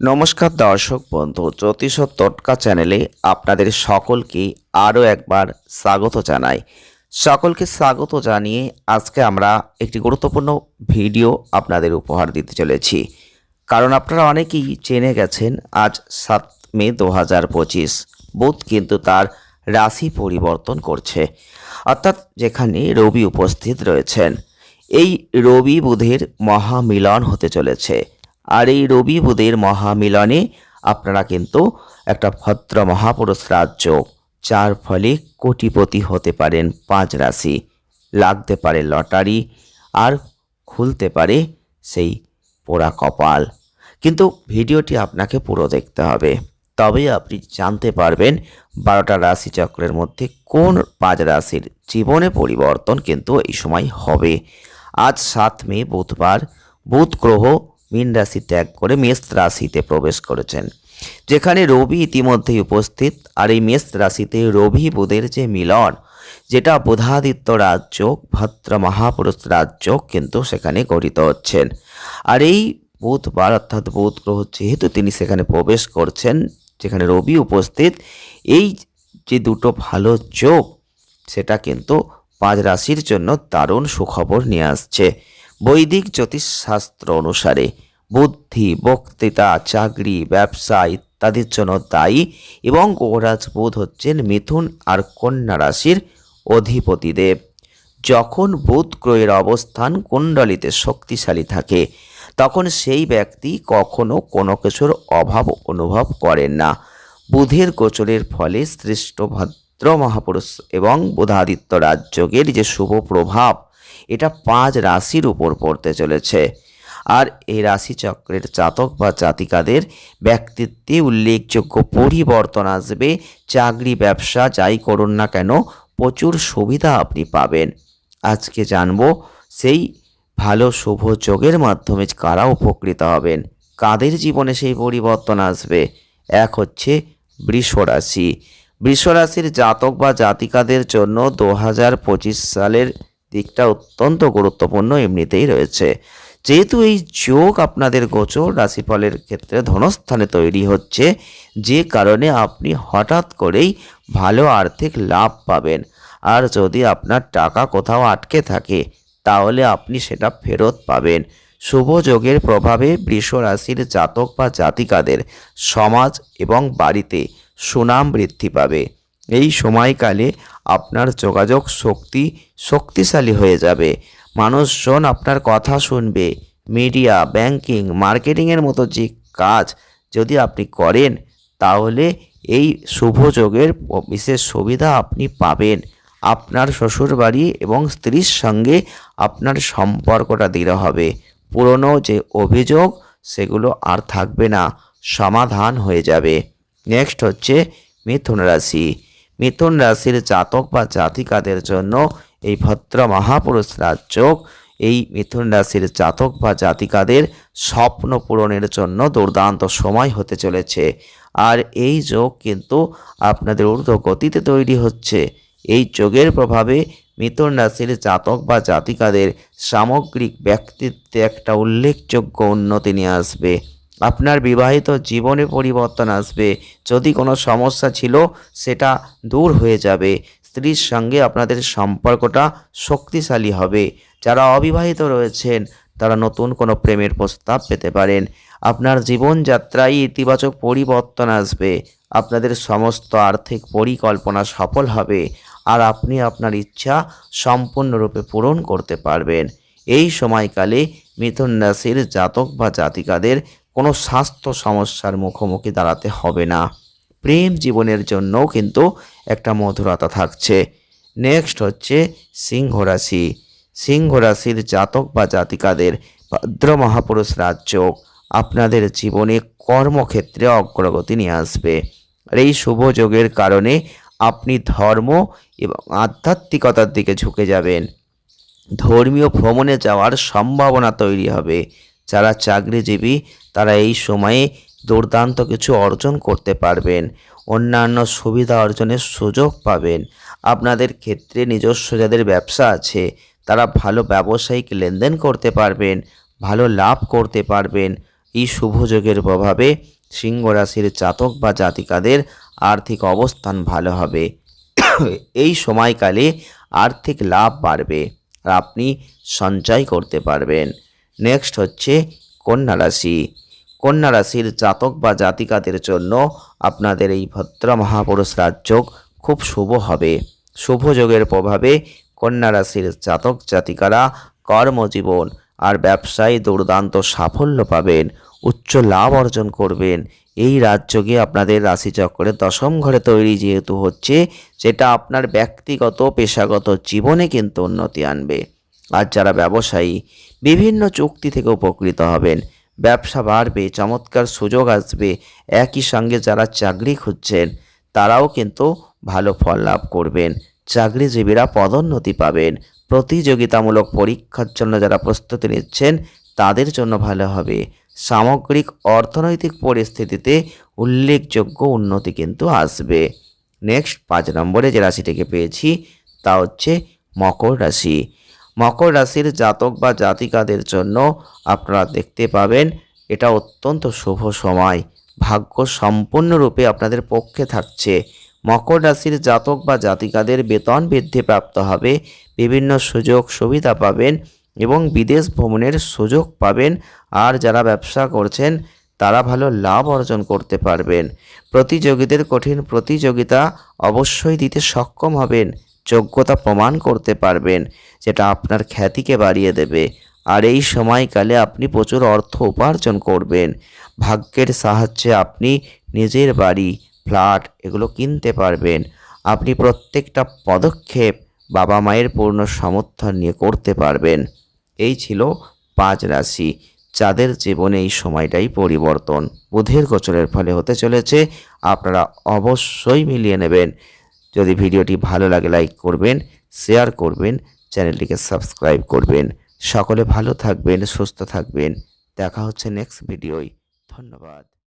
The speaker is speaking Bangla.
নমস্কার দর্শক বন্ধু, জ্যোতিষ ও টটকা চ্যানেলে আপনাদের সকলকে আরও একবার স্বাগত জানাই। সকলকে স্বাগত জানিয়ে আজকে আমরা একটি গুরুত্বপূর্ণ ভিডিও আপনাদের উপহার দিতে চলেছি। কারণ আপনারা অনেকেই জেনে গেছেন, আজ সাত মে দু হাজার পঁচিশ, বুধ কিন্তু তার রাশি পরিবর্তন করছে। অর্থাৎ যেখানে রবি উপস্থিত রয়েছেন। এই রবি বুধের মহামিলন হতে চলেছে। আর এই রবি বুধের মহামিলনে আপনারা কিন্তু একটা ভদ্র মহাপুরুষ রাজ্য, যার ফলে কোটিপতি হতে পারেন পাঁচ রাশি। লাগতে পারে লটারি আর খুলতে পারে সেই পোড়া কপাল। কিন্তু ভিডিওটি আপনাকে পুরো দেখতে হবে। তবে আপনি জানতে পারবেন বারোটা রাশি চক্রের মধ্যে কোন পাঁচ রাশির জীবনে পরিবর্তন কিন্তু এই সময় হবে। আজ সাত মে, বুধবার, বুধ গ্রহ মীন রাশি ত্যাগ করে মেষ রাশিতে প্রবেশ করেছেন। যেখানে রবি ইতিমধ্যেই উপস্থিত। আর এই মেষ রাশিতে রবি বুধের যে মিলন, যেটা বুধাদিত্য রাজ্য, ভদ্র মহাপুরুষ রাজ্য কিন্তু সেখানে গঠিত হচ্ছেন। আর এই বুধবার অর্থাৎ বুধ গ্রহ যেহেতু তিনি সেখানে প্রবেশ করছেন, যেখানে রবি উপস্থিত, এই যে দুটো ভালো যোগ, সেটা কিন্তু পাঁচ রাশির জন্য দারুণ সুখবর নিয়ে আসছে। বৈদিক জ্যোতিষশাস্ত্র অনুসারে বুদ্ধি, বক্তৃতা, চাকরি, ব্যবসা ইত্যাদির জন্য দায়ী এবং গৌরাজ বুধ হচ্ছেন মিথুন আর কন্যা রাশির অধিপতিদেব। যখন বুধ গ্রহের অবস্থান কুণ্ডলিতে শক্তিশালী থাকে, তখন সেই ব্যক্তি কখনো কোনো কিছুর অভাব অনুভব করেন না। বুধের গোচরের ফলে সৃষ্ট ভদ্র মহাপুরুষ এবং বুধাদিত্য রাজযোগের যে শুভ প্রভাব এটা পাঁচ রাশির উপর পড়তে চলেছে। আর এই রাশিচক্রের জাতক বা জাতিকাদের ব্যক্তিত্বে উল্লেখযোগ্য পরিবর্তন আসবে। চাকরি, ব্যবসা, যাই করুন না কেন, প্রচুর সুবিধা আপনি পাবেন। আজকে জানব, সেই ভালো শুভ যোগের মাধ্যমে কারা উপকৃত হবেন? কাদের জীবনে সেই পরিবর্তন আসবে? এক হচ্ছে বৃষ রাশি। বৃষ রাশির জাতক বা জাতিকাদের জন্য দু হাজার পঁচিশ সালের দিকটা অত্যন্ত গুরুত্বপূর্ণ এমনিতেই রয়েছে। যেহেতু এই যোগ আপনাদের গোচর রাশিফলের ক্ষেত্রে ধনস্থানে তৈরি হচ্ছে, যে কারণে আপনি হঠাৎ করেই ভালো আর্থিক লাভ পাবেন। আর যদি আপনার টাকা কোথাও আটকে থাকে, তাহলে আপনি সেটা ফেরত পাবেন। শুভ যোগের প্রভাবে বৃষ রাশির জাতক বা জাতিকাদের সমাজ এবং বাড়িতে সুনাম বৃদ্ধি পাবে। এই সময়কালে আপনার যোগাযোগ শক্তি শক্তিশালী হয়ে যাবে। মানুষজন আপনার কথা শুনবে। মিডিয়া, ব্যাংকিং, মার্কেটিংয়ের মতো যে কাজ যদি আপনি করেন, তাহলে এই শুভ যোগের বিশেষ সুবিধা আপনি পাবেন। আপনার শ্বশুরবাড়ি এবং স্ত্রীর সঙ্গে আপনার সম্পর্কটা দৃঢ় হবে। পুরনো যে অভিযোগ, সেগুলো আর থাকবে না। সমাধান হয়ে যাবে। নেক্সট হচ্ছে মিথুন রাশি। মিথুন রাশির জাতক বা জাতিকাদের জন্য এই ভদ্র মহাপুরুষ রাজযোগ, এই মিথুন রাশির জাতক বা জাতিকাদের স্বপ্ন পূরণের জন্য দুর্দান্ত সময় হতে চলেছে। আর এই যোগ কিন্তু আপনাদের ঊর্ধ্ব গতিতে তৈরি হচ্ছে। এই যোগের প্রভাবে মিথুন রাশির জাতক বা জাতিকাদের সামগ্রিক ব্যক্তিত্বে একটা উল্লেখযোগ্য উন্নতি নিয়ে আসবে। আপনার বিবাহিত জীবনে পরিবর্তন আসবে। যদি কোনো সমস্যা ছিল, সেটা দূর হয়ে যাবে। স্ত্রীর সঙ্গে আপনাদের সম্পর্কটা শক্তিশালী হবে। যারা অবিবাহিত রয়েছেন, তারা নতুন কোনো প্রেমের প্রস্তাব পেতে পারেন। আপনার জীবনযাত্রায় ইতিবাচক পরিবর্তন আসবে। আপনাদের সমস্ত আর্থিক পরিকল্পনা সফল হবে আর আপনি আপনার ইচ্ছা সম্পূর্ণরূপে পূরণ করতে পারবেন। এই সময়কালে মিথুন রাশির জাতক বা জাতিকাদের কোনো স্বাস্থ্য সমস্যার মুখোমুখি দাঁড়াতে হবে না। প্রেম জীবনের জন্যও কিন্তু একটা মধুরতা থাকছে। নেক্সট হচ্ছে সিংহ রাশি সিংহ রাশির জাতক বা জাতিকাদের ভদ্র মহাপুরুষ রাজ্য, আপনাদের জীবনে কর্মক্ষেত্রে অগ্রগতি নিয়ে আসবে। আর এই শুভ যোগের কারণে আপনি ধর্ম এবং আধ্যাত্মিকতার দিকে ঝুঁকে যাবেন। ধর্মীয় ভ্রমণে যাওয়ার সম্ভাবনা তৈরি হবে। যারা চাকরিজীবী, তারা এই সময়ে দুর্দান্ত কিছু অর্জন করতে পারবেন। অন্যান্য সুবিধা অর্জনের সুযোগ পাবেন। আপনাদের ক্ষেত্রে নিজস্ব যাদের ব্যবসা আছে, তারা ভালো ব্যবসায়িক লেনদেন করতে পারবেন, ভালো লাভ করতে পারবেন। এই শুভ যোগের প্রভাবে সিংহ রাশির জাতক বা জাতিকাদের আর্থিক অবস্থান ভালো হবে। এই সময়কালে আর্থিক লাভ বাড়বে আর আপনি সঞ্চয় করতে পারবেন। নেক্সট হচ্ছে কন্যা রাশি। কন্যা রাশির জাতক বা জাতিকাদের জন্য আপনাদের এই ভদ্র মহাপুরুষ রাজযোগ খুব শুভ হবে। শুভ যোগের প্রভাবে কন্যা রাশির জাতক জাতিকারা কর্মজীবন আর ব্যবসায় দুর্দান্ত সাফল্য পাবেন, উচ্চ লাভ অর্জন করবেন। এই রাজযোগে আপনাদের রাশিচক্রের দশম ঘরে তৈরি যেহেতু হচ্ছে, সেটা আপনার ব্যক্তিগত, পেশাগত জীবনে কিন্তু উন্নতি আনবে। আর যারা ব্যবসায়ী, বিভিন্ন চুক্তি থেকে উপকৃত হবেন। ব্যবসা বাড়বে, চমৎকার সুযোগ আসবে। একই সঙ্গে যারা চাকরি খুঁজছেন, তারাও কিন্তু ভালো ফল লাভ করবেন। চাকরিজীবীরা পদোন্নতি পাবেন। প্রতিযোগিতামূলক পরীক্ষার জন্য যারা প্রস্তুতি নিচ্ছেন, তাদের জন্য ভালো হবে। সামগ্রিক অর্থনৈতিক পরিস্থিতিতে উল্লেখযোগ্য উন্নতি কিন্তু আসবে। নেক্সট, পাঁচ নম্বরে যে রাশিটিকে পেয়েছি, তা হচ্ছে মকর রাশি। মকর রাশির জাতক বা জাতিকাদের জন্য আপনারা দেখতে পাবেন, এটা অত্যন্ত শুভ সময়। ভাগ্য সম্পূর্ণরূপে আপনাদের পক্ষে থাকছে। মকর রাশির জাতক বা জাতিকাদের বেতন বৃদ্ধি প্রাপ্ত হবে, বিভিন্ন সুযোগ সুবিধা পাবেন এবং বিদেশ ভ্রমণের সুযোগ পাবেন। আর যারা ব্যবসা করছেন, তারা ভালো লাভ অর্জন করতে পারবেন। প্রতিযোগীদের কঠিন প্রতিযোগিতা অবশ্যই দিতে সক্ষম হবেন। যোগ্যতা প্রমাণ করতে পারবেন, যেটা আপনার খ্যাতিকে বাড়িয়ে দেবে। আর এই সময়কালে আপনি প্রচুর অর্থ উপার্জন করবেন। ভাগ্যের সাহায্যে আপনি নিজের বাড়ি, ফ্ল্যাট এগুলো কিনতে পারবেন। আপনি প্রত্যেকটা পদক্ষেপ বাবা মায়ের পূর্ণ সমর্থন নিয়ে করতে পারবেন। এই ছিল পাঁচ রাশি, যাদের জীবনে এই সময়টাই পরিবর্তন। বুধের গোচরের ফলে হতে চলেছে, আপনারা অবশ্যই মিলিয়ে নেবেন। যদি ভিডিওটি ভালো লাগে, লাইক করবেন, শেয়ার করবেন, চ্যানেলটিকে সাবস্ক্রাইব করবেন। সকলে ভালো থাকবেন, সুস্থ থাকবেন। দেখা হচ্ছে নেক্সট ভিডিওয়। ধন্যবাদ।